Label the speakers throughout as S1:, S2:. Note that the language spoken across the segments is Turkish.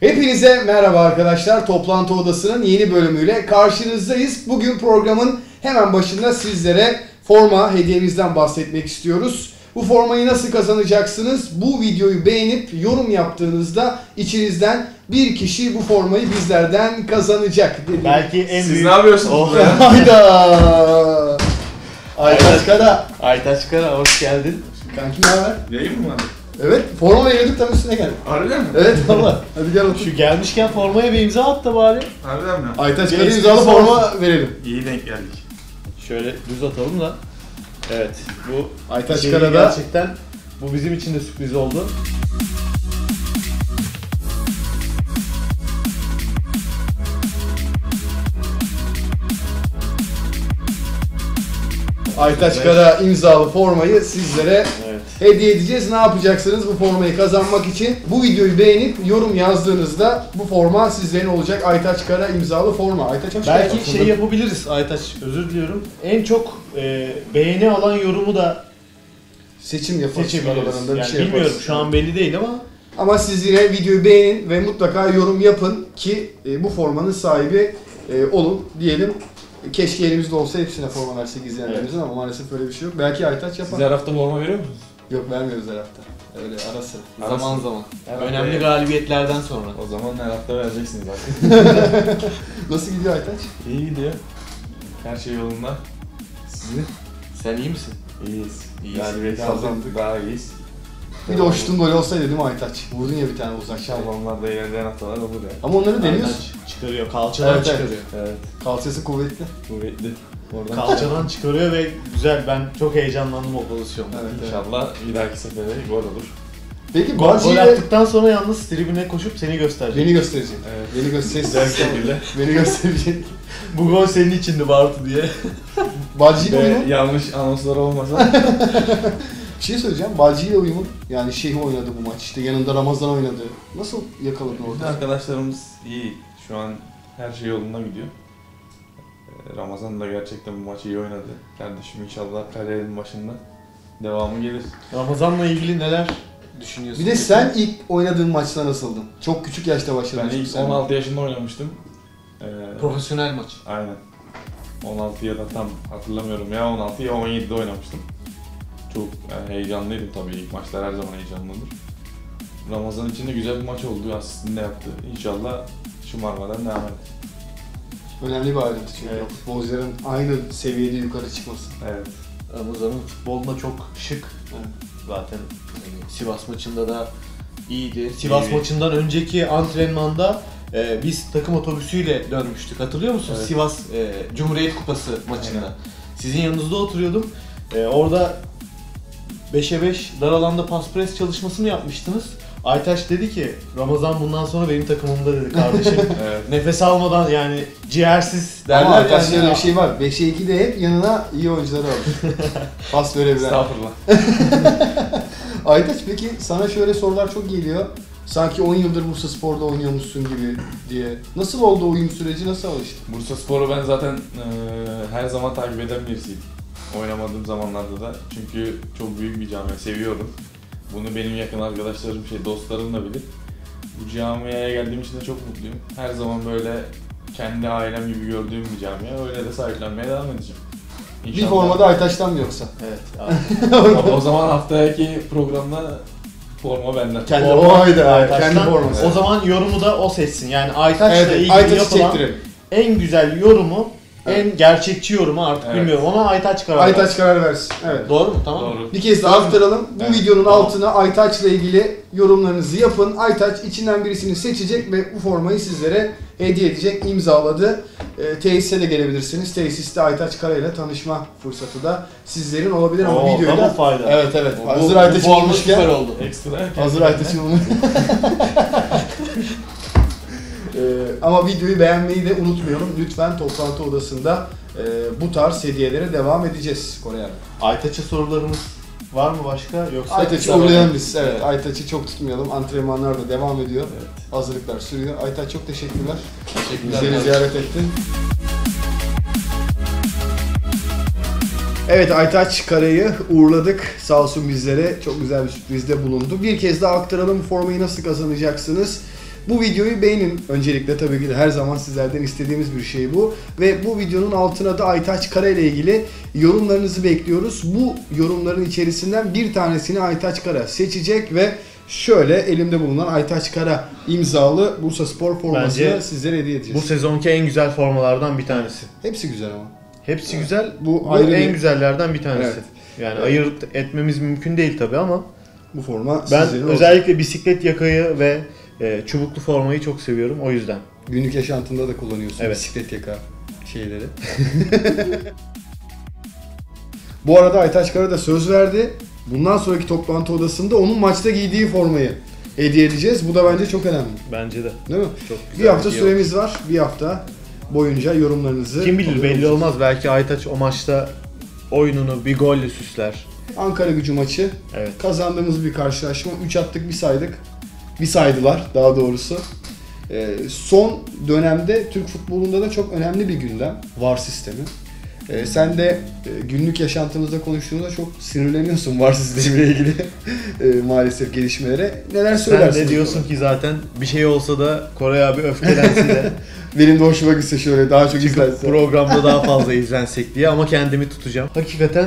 S1: Hepinize merhaba arkadaşlar. Toplantı Odası'nın yeni bölümüyle karşınızdayız. Bugün programın hemen başında sizlere forma hediyemizden bahsetmek istiyoruz. Bu formayı nasıl kazanacaksınız? Bu videoyu beğenip yorum yaptığınızda içinizden bir kişi bu formayı bizlerden kazanacak. Dediğim-
S2: Belki en
S3: Siz
S2: büyük...
S3: ne yapıyorsunuz
S2: Oh.
S3: ya?
S1: Hayda! Aytaç Kara.
S2: Aytaç Kara hoş geldin.
S1: Kanki ne haber?
S3: Yayın mı var?
S1: Evet, forma veriyorduk tam üstüne geldik.
S3: Harbiden mi?
S1: Evet valla. Hadi gel otur.
S2: Şu gelmişken formaya bir imza at da bari.
S3: Harbiden mi?
S1: Aytaç
S2: esprisi
S1: imzalı forma verelim.
S3: İyi denk geldik.
S2: Şöyle düz atalım da. Evet bu
S1: Aytaç Kara'da
S2: gerçekten bu bizim için de sürpriz oldu.
S1: Aytaç Kara imzalı formayı sizlere
S2: Evet.
S1: Hediye edeceğiz. Ne yapacaksınız bu formayı kazanmak için? Bu videoyu beğenip yorum yazdığınızda bu forma sizlerin olacak. Aytaç Kara imzalı forma. Aytaç hoş geldin.
S2: Belki şey yapabiliriz Aytaç özür diliyorum. En çok e, beğeni alan yorumu da
S1: seçim yaparız.
S2: seçebiliriz.
S1: aralarında bir
S2: Yani
S1: şey
S2: bilmiyorum
S1: yaparız.
S2: şu an belli değil ama
S1: Ama siz yine videoyu beğenin ve mutlaka yorum yapın ki e, bu formanın sahibi e, olun diyelim. Keşke elimizde olsa hepsine forma versek izleyenlerimizin ama maalesef öyle bir şey yok. Belki Aytaç yapar.
S3: Siz her hafta forma veriyor musunuz?
S1: Yok vermiyoruz her hafta. Öyle ara sıra.
S3: Arası.
S4: Zaman zaman.
S3: Her
S2: önemli
S3: hafta-
S2: galibiyetlerden sonra.
S3: O zaman her hafta vereceksiniz artık.
S1: Nasıl gidiyor Aytaç?
S3: İyi gidiyor. Her şey yolunda. Sizin?
S4: Sen iyi misin?
S3: İyiyiz.
S4: İyiyiz.
S3: Galibiyet
S1: Kazandık.
S3: Daha iyiyiz.
S1: Bir de o şutun golü olsaydı değil mi Aytaç? Vurdun ya bir tane uzak şey.
S3: Şampiyonlarda ilerleyen haftalar olur ya.
S1: Ama onları deniyorsun.
S2: Aytaç çıkarıyor, kalçadan
S1: Evet, evet.
S2: çıkarıyor.
S3: Evet.
S1: Kalçası kuvvetli.
S3: Kuvvetli. Oradan
S2: Kalçadan çıkarıyor ve güzel. Ben çok heyecanlandım o pozisyonda.
S1: Evet, evet.
S3: İnşallah bir dahaki sefere gol olur.
S1: Peki
S2: Gol,
S1: Barci
S2: gol
S1: ile
S2: attıktan sonra yalnız tribüne koşup seni gösterecek.
S1: beni gösterecek.
S3: Evet.
S1: Beni gösterecek. Beni gösterecek.
S2: Bu gol senin içindi Bartu diye.
S1: Barci ile
S3: Ve
S1: uyumun.
S3: yanlış anonslar olmasa
S1: Bir şey söyleyeceğim. Barci ile uyumun. Yani Şeyh oynadı bu maç. İşte yanında Ramazan oynadı. Nasıl yakaladın orada?
S3: arkadaşlarımız iyi. Şu an her şey yolunda gidiyor. Ee, Ramazan da gerçekten bu maçı iyi oynadı. Kardeşim inşallah kariyerin başında devamı gelir.
S2: Ramazan'la ilgili neler düşünüyorsun?
S1: Bir de sen ilk oynadığın maçta nasıldın? Çok küçük yaşta
S3: Ben
S1: başladın.
S3: ilk
S1: sen.
S3: 16 yaşında oynamıştım. Ee,
S4: Profesyonel maç.
S3: aynen. 16 ya da tam hatırlamıyorum ya 16 ya 17'de oynamıştım. Çok yani heyecanlıydım tabii ilk maçlar her zaman heyecanlıdır. Ramazan için de güzel bir maç oldu. Asistini de yaptı. İnşallah şımarmadan devam eder.
S1: Önemli bir ayrıntı çünkü.
S2: Evet.
S1: Futbolcuların aynı seviyede yukarı çıkması.
S3: Evet.
S2: Ramazan'ın futbolunda çok şık. Zaten hani Sivas maçında da iyiydi. Sivas
S3: İyi.
S2: maçından önceki antrenmanda e, biz takım otobüsüyle dönmüştük. Hatırlıyor musun?
S3: Evet.
S2: Sivas e, Cumhuriyet Kupası maçında.
S3: Aynen.
S2: Sizin yanınızda oturuyordum. E, orada 5'e 5 dar alanda pas pres çalışması mı yapmıştınız? Aytaç dedi ki Ramazan bundan sonra benim takımımda dedi kardeşim.
S3: Evet.
S2: Nefes almadan yani ciğersiz
S1: Derler Ama
S2: yani.
S1: öyle bir şey var. 5'e 2'de hep yanına iyi oyuncuları alır. Pas verebilen.
S3: Estağfurullah.
S1: Aytaç peki sana şöyle sorular çok geliyor. Sanki 10 yıldır Bursa Spor'da oynuyormuşsun gibi diye. Nasıl oldu o uyum süreci? Nasıl alıştın?
S3: Bursa Spor'u ben zaten eee, her zaman takip eden birisiydim. Oynamadığım zamanlarda da. Çünkü çok büyük bir camia, seviyorum. Bunu benim yakın arkadaşlarım, şey dostlarım da bilir. Bu camiaya geldiğim için de çok mutluyum. Her zaman böyle kendi ailem gibi gördüğüm bir camia. Öyle de sahiplenmeye devam edeceğim.
S1: Bir formada Aytaç'tan mı yoksa?
S2: Evet. abi.
S3: o zaman haftaki programda forma benden.
S1: Kendi
S2: Forma
S1: o ayda.
S2: Aytaç'tan.
S1: Kendi forması.
S2: O zaman yorumu da o seçsin. Yani Aytaç'la
S1: Evet,
S2: ilgili
S1: Aytaç'ı
S2: yapılan
S1: çektirelim.
S2: en güzel yorumu, en gerçekçi yorumu artık
S3: Evet.
S2: bilmiyorum. Ona Aytaç karar
S1: Aytaç
S2: versin.
S1: karar versin. Evet.
S2: Doğru mu? Tamam mı?
S3: Doğru.
S1: Bir kez daha aktaralım. Bu
S3: Evet.
S1: videonun
S2: Tamam.
S1: altına Aytaç'la ilgili yorumlarınızı yapın. Aytaç içinden birisini seçecek ve bu formayı sizlere hediye edecek. imzaladı. E, tesise de gelebilirsiniz. Tesiste Aytaç Kara ile tanışma fırsatı da sizlerin olabilir ama
S2: Oo,
S1: videoyu da...
S2: fayda.
S1: Evet evet.
S4: Bu-
S1: Hazır
S4: bu
S1: Aytaç'ı
S4: forma
S1: bulmuşken...
S4: süper oldu.
S3: Ekstra.
S1: Hazır Aytaç'ı bulmuş. Ee, ama videoyu beğenmeyi de unutmayalım. Lütfen toplantı odasında e, bu tarz hediyelere devam edeceğiz Kore abi.
S2: Aytaç'a sorularımız var mı başka yoksa?
S1: Aytaç'ı uğurlayalım biz. Evet,
S4: Evet.
S1: Aytaç'ı çok tutmayalım. Antrenmanlar da devam ediyor.
S3: Evet.
S1: Hazırlıklar sürüyor. Aytaç çok teşekkürler.
S4: Teşekkürler.
S1: Bizleri ziyaret ettin. Evet Aytaç Kara'yı uğurladık. Sağ olsun bizlere çok güzel bir sürprizde bulundu. Bir kez daha aktaralım formayı nasıl kazanacaksınız. Bu videoyu beğenin. Öncelikle tabii ki de her zaman sizlerden istediğimiz bir şey bu. Ve bu videonun altına da Aytaç Kara ile ilgili yorumlarınızı bekliyoruz. Bu yorumların içerisinden bir tanesini Aytaç Kara seçecek ve şöyle elimde bulunan Aytaç Kara imzalı Bursa Spor formasını
S2: Bence
S1: sizlere hediye edeceğiz.
S2: Bu sezonki en güzel formalardan bir tanesi.
S1: Hepsi güzel ama.
S2: Hepsi güzel.
S1: Bu
S2: Bu,
S1: ayrı
S2: en
S1: bir-
S2: güzellerden bir tanesi.
S1: Evet.
S2: Yani
S1: Evet.
S2: ayırt etmemiz mümkün değil tabi ama
S1: Bu forma
S2: ben özellikle bisiklet yakayı ve e, çubuklu formayı çok seviyorum o yüzden.
S1: Günlük yaşantında da kullanıyorsun
S2: Evet.
S1: bisiklet yaka şeyleri. Bu arada Aytaç Kara da söz verdi. Bundan sonraki toplantı odasında onun maçta giydiği formayı hediye edeceğiz. Bu da bence çok önemli.
S2: Bence de.
S1: Değil mi?
S2: Çok güzel
S1: Bir hafta süremiz var. Bir hafta boyunca yorumlarınızı...
S2: Kim bilir belli
S1: alıyoruz.
S2: olmaz belki Aytaç o maçta oyununu bir golle süsler.
S1: Ankara gücü maçı.
S2: Evet.
S1: Kazandığımız bir karşılaşma. 3 attık bir saydık. Bir saydılar daha doğrusu. Ee, son dönemde Türk futbolunda da çok önemli bir gündem. VAR sistemi. Ee, sen de e, günlük yaşantımızda konuştuğunda çok sinirleniyorsun VAR sistemiyle ilgili e, maalesef gelişmelere. Neler
S2: Sen
S1: söylersin?
S2: de diyorsun ki zaten bir şey olsa da Koray abi öfkelense de
S1: Benim de hoşuma gitse şöyle daha çok izlense.
S2: programda daha fazla izlensek diye ama kendimi tutacağım. Hakikaten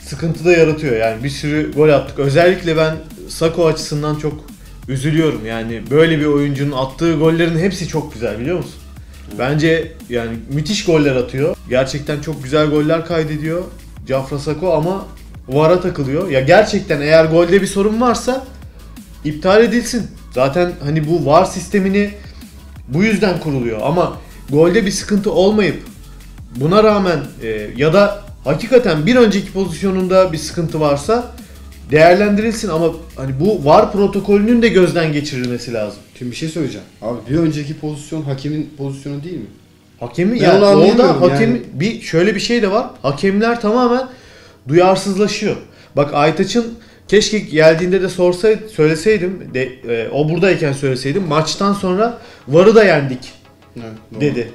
S2: sıkıntı da yaratıyor yani bir sürü gol attık. Özellikle ben Sako açısından çok üzülüyorum yani böyle bir oyuncunun attığı gollerin hepsi çok güzel biliyor musun? Bence yani müthiş goller atıyor. Gerçekten çok güzel goller kaydediyor Cafra Sako ama VAR'a takılıyor. Ya gerçekten eğer golde bir sorun varsa iptal edilsin. Zaten hani bu VAR sistemini bu yüzden kuruluyor ama golde bir sıkıntı olmayıp buna rağmen e, ya da hakikaten bir önceki pozisyonunda bir sıkıntı varsa değerlendirilsin ama hani bu VAR protokolünün de gözden geçirilmesi lazım.
S1: Şimdi bir şey söyleyeceğim. Abi bir önceki pozisyon hakemin pozisyonu değil mi?
S2: Hakemi
S1: Ben
S2: yani orada hakem
S1: yani.
S2: bir şöyle bir şey de var. Hakemler tamamen duyarsızlaşıyor. Bak Aytaç'ın keşke geldiğinde de sorsaydı söyleseydim de e, o buradayken söyleseydim maçtan sonra VAR'ı da yendik
S1: Evet, doğru.
S2: dedi.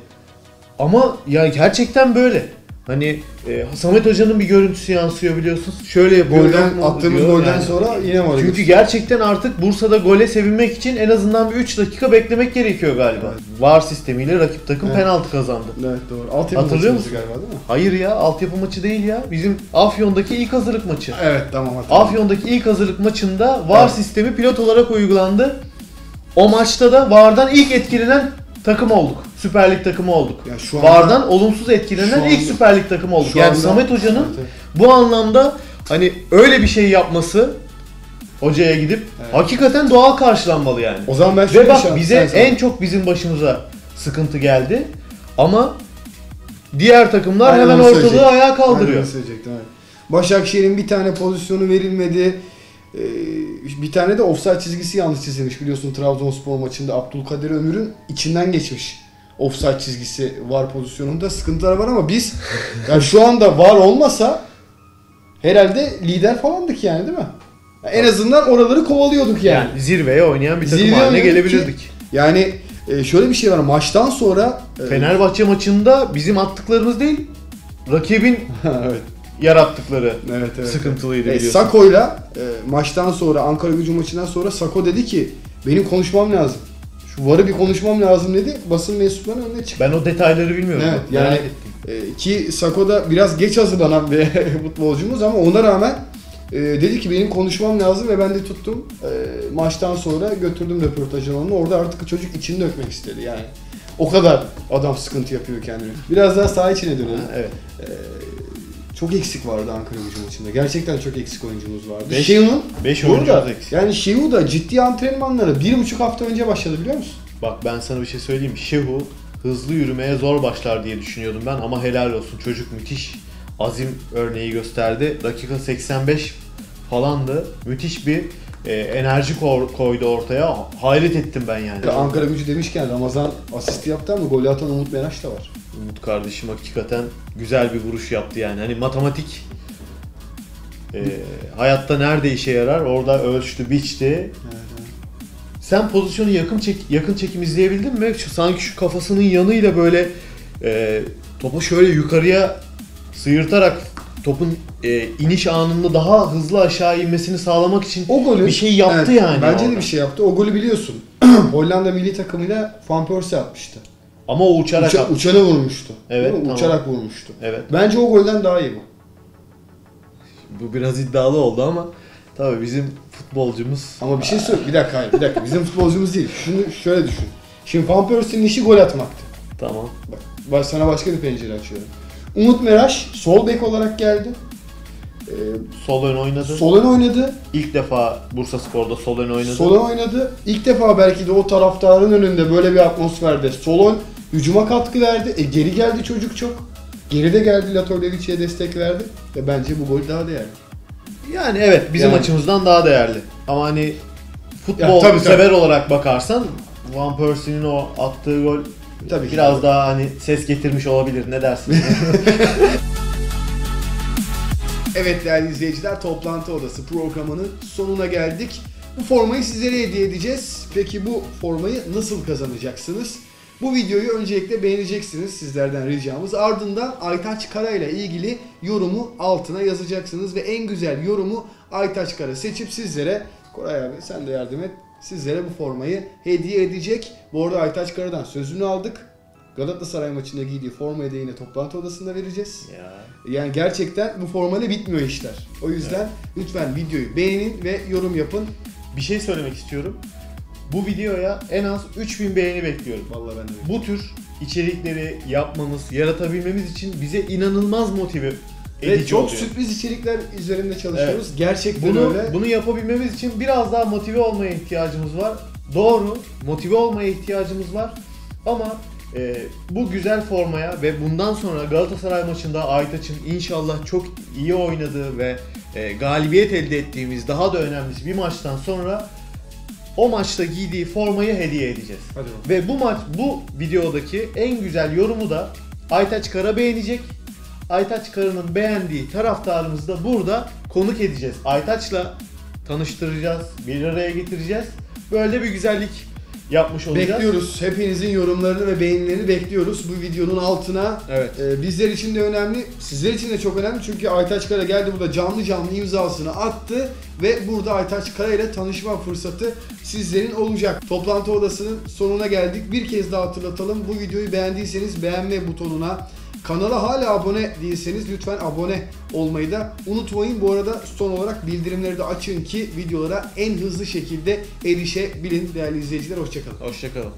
S2: Ama ya gerçekten böyle. Hani e, Samet Hoca'nın bir görüntüsü yansıyor biliyorsunuz. Şöyle.
S1: Golden attığımız golden
S2: yani.
S1: sonra yine var.
S2: Çünkü gerçekten artık Bursa'da gole sevinmek için en azından bir 3 dakika beklemek gerekiyor galiba. VAR sistemiyle rakip takım
S1: Evet.
S2: penaltı kazandı.
S1: Evet doğru. Altyapı
S2: Hatırlıyor musun?
S1: galiba değil mi?
S2: Hayır ya altyapı maçı değil ya. Bizim Afyon'daki ilk hazırlık maçı.
S1: Evet tamam hatırladım.
S2: Afyon'daki ilk hazırlık maçında VAR
S1: Evet.
S2: sistemi pilot olarak uygulandı. O maçta da VAR'dan ilk etkilenen takım olduk. Süper Lig takımı olduk.
S1: Ya şu anda-
S2: VAR'dan olumsuz etkilenen
S1: Şu
S2: ilk
S1: anda-
S2: Süper Lig takımı olduk.
S1: Şu
S2: yani
S1: anda-
S2: Samet Hoca'nın
S1: Evet,
S2: bu anlamda hani öyle bir şey yapması hocaya gidip
S1: Evet.
S2: hakikaten doğal karşılanmalı yani.
S1: O zaman ben
S2: Ve bak
S1: şey-
S2: bize
S1: sen-
S2: en çok bizim başımıza sıkıntı geldi. Ama diğer takımlar
S1: Aynen
S2: hemen ortalığı ayağa
S1: Aynen
S2: kaldırıyor.
S1: evet. Başakşehir'in bir tane pozisyonu verilmedi. Ee, bir tane de offside çizgisi yanlış çizilmiş biliyorsun Trabzonspor maçında Abdülkadir Ömür'ün içinden geçmiş. Offside çizgisi var pozisyonunda sıkıntılar var ama biz yani şu anda var olmasa herhalde lider falandık yani değil mi? Yani en azından oraları kovalıyorduk yani.
S2: Yani zirveye oynayan bir takım
S1: Zirveye
S2: haline gelebilirdik.
S1: Yani e, şöyle bir şey var maçtan sonra e,
S2: Fenerbahçe maçında bizim attıklarımız değil, rakibin
S1: evet,
S2: yarattıkları
S1: evet, evet.
S2: sıkıntılıydı
S1: E,
S2: biliyorsun.
S1: Sako'yla e, maçtan sonra Ankara gücü maçından sonra Sako dedi ki benim konuşmam lazım. Varı bir konuşmam lazım dedi. Basın mensuplarının önüne çıktı.
S2: Ben o detayları bilmiyorum.
S1: Evet, yani-. E, ki Sako da biraz geç hazırlanan bir futbolcumuz ama ona rağmen e, dedi ki benim konuşmam lazım ve ben de tuttum. E, maçtan sonra götürdüm röportaj alanına. Orada artık çocuk içini dökmek istedi yani. O kadar adam sıkıntı yapıyor kendine. Biraz daha saha içine dönelim.
S2: Ha, evet.
S1: E, çok eksik vardı Ankara gücü maçında. Gerçekten çok eksik oyuncumuz vardı.
S2: Beş-
S1: Şehu'nun
S2: Beş
S1: Burada
S2: eksik.
S1: yani Şivu da ciddi antrenmanlara bir buçuk hafta önce başladı biliyor musun?
S2: Bak ben sana bir şey söyleyeyim. Şehu hızlı yürümeye zor başlar diye düşünüyordum ben ama helal olsun. Çocuk müthiş azim örneği gösterdi. Dakika 85 falandı. Müthiş bir e, enerji ko- koydu ortaya. Hayret ettim ben yani.
S1: Ankara gücü demişken Ramazan asisti yaptı ama golü atan Umut Meraş da var.
S2: Umut kardeşim hakikaten güzel bir vuruş yaptı yani. Hani matematik e, hayatta nerede işe yarar? Orada ölçtü, biçti. Sen pozisyonu yakın çek yakın çekim izleyebildin mi? Sanki şu kafasının yanıyla böyle e, topu şöyle yukarıya sıyırtarak topun e, iniş anında daha hızlı aşağı inmesini sağlamak için
S1: O golü
S2: bir şey yaptı
S1: Evet,
S2: yani
S1: Bence de
S2: orada.
S1: bir şey yaptı. O golü biliyorsun. Hollanda milli takımıyla Van Persie atmıştı.
S2: Ama o uçarak
S1: Uça,
S2: attı.
S1: uçana vurmuştu.
S2: Evet, tamam.
S1: Uçarak vurmuştu.
S2: Evet.
S1: Bence o golden daha iyi bu.
S2: Bu biraz iddialı oldu ama tabii bizim futbolcumuz
S1: Ama bir şey söyle. Bir dakika hayır. Bir dakika. Bizim futbolcumuz değil. Şunu şöyle düşün. Şimdi Van Persie'nin işi gol atmaktı.
S2: tamam.
S1: Bak bak sana başka bir pencere açıyorum. Umut Meraş sol bek olarak geldi. Ee,
S2: Sol ön oynadı.
S1: sol ön oynadı.
S2: İlk defa Bursa Spor'da sol ön oynadı.
S1: Sol ön oynadı. İlk defa belki de o taraftarın önünde böyle bir atmosferde sol ön hücuma katkı verdi. E geri geldi çocuk çok. Geride geldi Latorlevic'e destek verdi. Ve bence bu gol daha değerli.
S2: Yani evet bizim
S1: Yani-
S2: açımızdan daha değerli. Ama hani futbol
S1: Ya, tabii,
S2: sever olarak bakarsan Van Persie'nin o attığı gol
S1: Tabii
S2: biraz daha hani ses getirmiş olabilir. Ne dersin?
S1: Evet değerli izleyiciler Toplantı Odası programının sonuna geldik. Bu formayı sizlere hediye edeceğiz. Peki bu formayı nasıl kazanacaksınız? Bu videoyu öncelikle beğeneceksiniz sizlerden ricamız. Ardından Aytaç Kara ile ilgili yorumu altına yazacaksınız ve en güzel yorumu Aytaç Kara seçip sizlere Koray abi sen de yardım et. Sizlere bu formayı hediye edecek. Bu arada Aytaç Kara'dan sözünü aldık. Galatasaray maçında giydiği formayı da yine toplantı odasında vereceğiz.
S2: ya.
S1: Yani gerçekten bu formayla bitmiyor işler. O yüzden lütfen videoyu beğenin ve yorum yapın.
S2: Bir şey söylemek istiyorum. Bu videoya en az 3000 beğeni bekliyorum.
S1: Vallahi ben de.
S2: Bu tür içerikleri yapmamız, yaratabilmemiz için bize inanılmaz motive
S1: Ve çok
S2: oluyor.
S1: sürpriz içerikler üzerinde çalışıyoruz. Gerçekten
S2: Bunu
S1: öyle.
S2: bunu yapabilmemiz için biraz daha motive olmaya ihtiyacımız var. Doğru, motive olmaya ihtiyacımız var. Ama e, bu güzel formaya ve bundan sonra Galatasaray maçında Aytaç'ın inşallah çok iyi oynadığı ve e, galibiyet elde ettiğimiz daha da önemlisi bir maçtan sonra o maçta giydiği formayı hediye edeceğiz.
S1: Hadi bakalım.
S2: Ve bu maç bu videodaki en güzel yorumu da Aytaç Kara beğenecek. Aytaç Kara'nın beğendiği taraftarımızı da burada konuk edeceğiz. Aytaç'la tanıştıracağız, bir araya getireceğiz. Böyle bir güzellik yapmış olacağız.
S1: Bekliyoruz. Hepinizin yorumlarını ve beğenilerini bekliyoruz bu videonun altına.
S2: Evet.
S1: Ee, bizler için de önemli, sizler için de çok önemli çünkü Aytaç Kara geldi burada canlı canlı imzasını attı ve burada Aytaç Kara ile tanışma fırsatı sizlerin olacak. Toplantı odasının sonuna geldik. Bir kez daha hatırlatalım. Bu videoyu beğendiyseniz beğenme butonuna, kanala hala abone değilseniz lütfen abone olmayı da unutmayın. Bu arada son olarak bildirimleri de açın ki videolara en hızlı şekilde erişebilin değerli izleyiciler. Hoşçakalın.
S2: Hoşçakalın.